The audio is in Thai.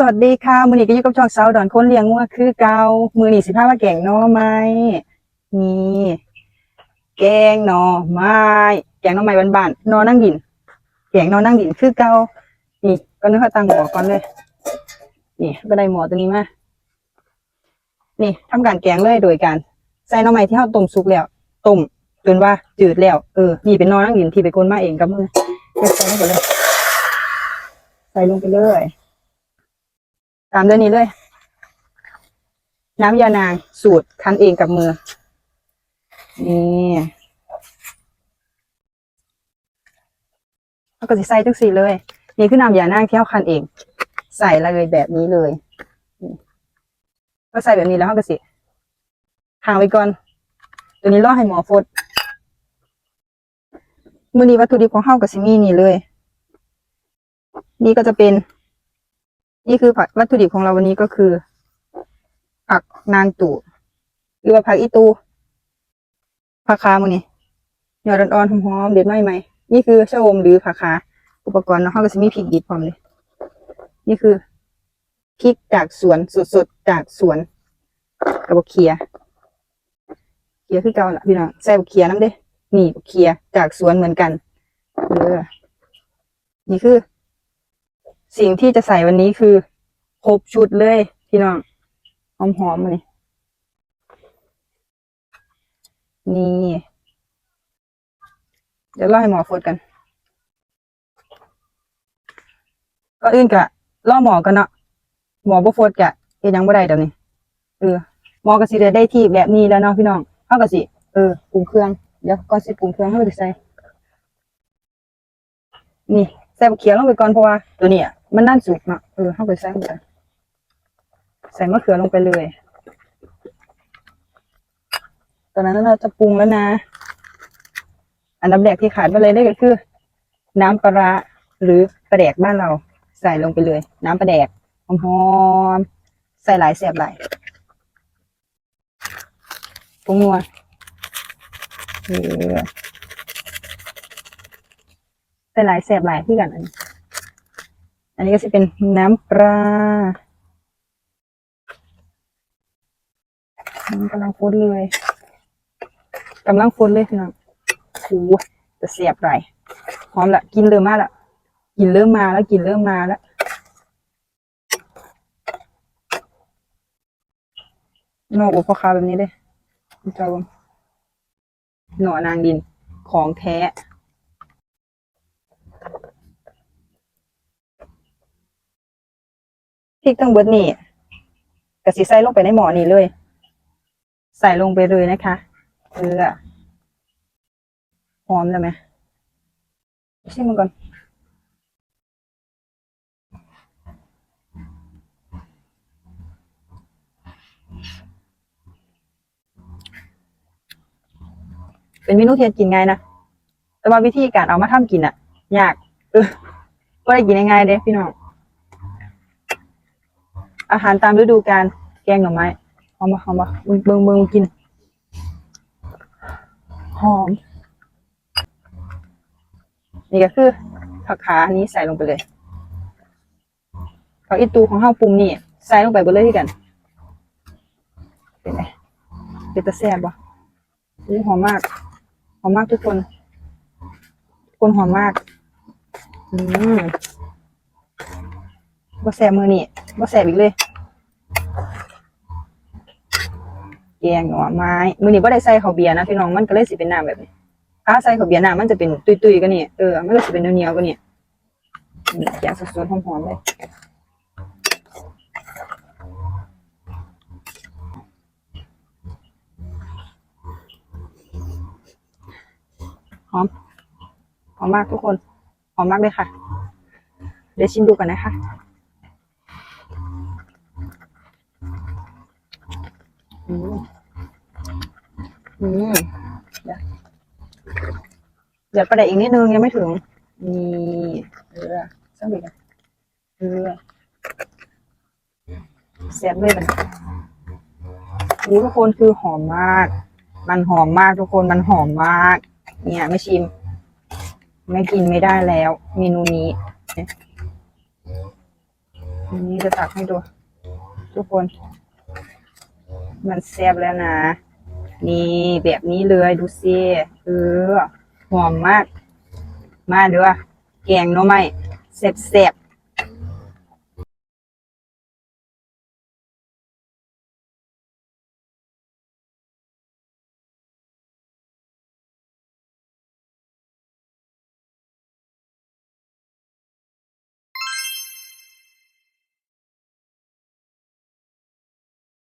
สวัสดีค่ะ มือนี้ก็อยู่กับช่องสาวดอนคนเลี้ยงงัวคือเกามือนี้สิพามาแกงหน่อไม้นี่แกงหน่อไม้แกงหน่อไม้บ้านๆหนอนั่งดิน แกงนอนั่งดินคือเกานี่ก็นึกว่าตังหมอก่อนเลย นี่ก็ได้หมอตัวนี้มานี่ทำการแกงเลยโดยการใส่หน่อไม้ที่เราต้มสุกแล้วต้มจนว่าจืดแล้วเออนี่เป็นนอนั่งดินที่ไปกลนมาเองกับมือใส่ลงไปเลยใส่ลงไปเลย ตามด้วยนี้เลย น้ำยานางสูตรคั้นเองกับมือ นี่แล้วก็จะใส่ทุกสีเลย นี่คือน้ำยานางที่เราคั้นเอง ใส่เลยแบบนี้เลยก็ใส่แบบนี้แล้วเราก็สิห่างไว้ก่อน ตัวนี้รอให้หมอฟดมือนี้วัตถุดิบของเฮากับซิมี่นี่เลย นี่ก็จะเป็น นี่คือผักวัตถุดิบของเราวันนี้ก็คือ ผักนางตู่หรือว่าผักอีตูผักคาโมนี่ยอดอ่อนๆหอมๆเด็ดไม่ไหมนี่คือชะอมหรือผักคาอุปกรณ์เนาะเขาก็จะมีพริกดิบพร้อมเลย นี่คือพริกจากสวนสดๆจากสวนกับบักเขียเขียคือเก่าละพี่น้องใส่บกเขียน้ำเด้นี่บกเขียจากสวนเหมือนกันเออนี่คือ สิ่งที่จะใส่วันนี้คือครบชุดเลยพี่น้องหอมหอมๆเลยนี่ เดี๋ยวเล่าให้หมอฟดกันก็อื่นกะล่อหมอกันเนาะหมอบ่ฟดกะเฮ็ดยังบ่ได้เดี๋ยวนี้เออหมอก็สิได้ได้ที่แบบนี้แล้วเนาะพี่น้องเฮาก็สิเออปรุงเครื่องเดี๋ยวก่อนสิปรุงเครื่องเฮาก็สิใส่นี่ใส่บักเขียลงไปก่อนเพราะว่าตัวเนี้ย มันด้านสุกเนาะเออเข้าไปใส่ลงไปใส่มะเขือลงไปเลย ตอนนั้นเราจะปรุงแล้วนะ อันดับแรกที่ขาดไปเลยได้ก็คือ น้ำปลาหรือปลาแดกบ้านเรา ใส่ลงไปเลย น้ำปลาแดกหอมๆใส่หลายแสบหลายปรุงนัวเออใส่หลายแสบหลายที่กันอันนี้ อันนี้ก็จะเป็นน้ำปลาอืมกำลังฟุดเลยกำลังฟุดเลยพี่น้องโอ้โหจะเสียบไรหอมละกินเริ่มมาละกินเริ่มมาแล้วกินเริ่มมาแล้วนอกอุปคาแบบนี้เลยคุณเจ้าเบิ่งหน่อนางดินของแท้ ริกทั้งเบิดนี่กะสิใส่ลงไปในหม้อนี้เลย ใส่ลงไปเลยนะคะเกลือหอมแล้วไหมชิมมันก่อนเป็นเมนูเที่กินง่ายนะ แต่ว่าวิธีการเอามาทำกินอะยาก เออก็ได้กินง่ายๆเด้พี่น้อง อาหารตามฤดูกาลแกงหน่อไม้หอมปะหอมปะมึงเบิ่งเบิงกิน หอม นี่ก็คือผักขาอันนี้ใส่ลงไปเลยผักอีตูของห้าปรุงนี่ใส่ลงไปเบดเลยที่กัน เป็นไงเป็นตะแซ่บปะหอมมาก หอมมากทุกคนกคนหอมมาก อืมบ่แซ่บมือนี่ บ่แซ่บอีกเลย แกงหน่อไม้ มือนี้บ่ได้ใส่ข้าวเบียร์นะพี่น้อง มันก็เลยสิเป็นน้ำแบบนี้ ถ้าใส่ข้าวเบียร์น้ำมันจะเป็นตุยๆกันนี่เออ มันก็สิเป็นเหนียวๆกันนี่นี่แกงสดๆหอมๆเลยหอมหอมมากทุกคนหอมมากเลยค่ะ เดี๋ยวชิมดูกันนะคะ อืมอืมเดี๋ยวเดี๋ยวประเดี๋ยวอีกนิดนึงยังไม่ถึงนี่เออสักนิดนะเออเสียบเลยมันนี่ทุกคนคือหอมมาก มันหอมมากทุกคนมันหอมมาก เนี่ยไม่ชิม ไม่กินไม่ได้แล้ว เมนูนี้นี่จะตักให้ดู ทุกคน มันแซ่บแล้วนะ นี่แบบนี้เลยดูสิเออหอมมาก มาเด้อแกงหน่อไม้แซ่บ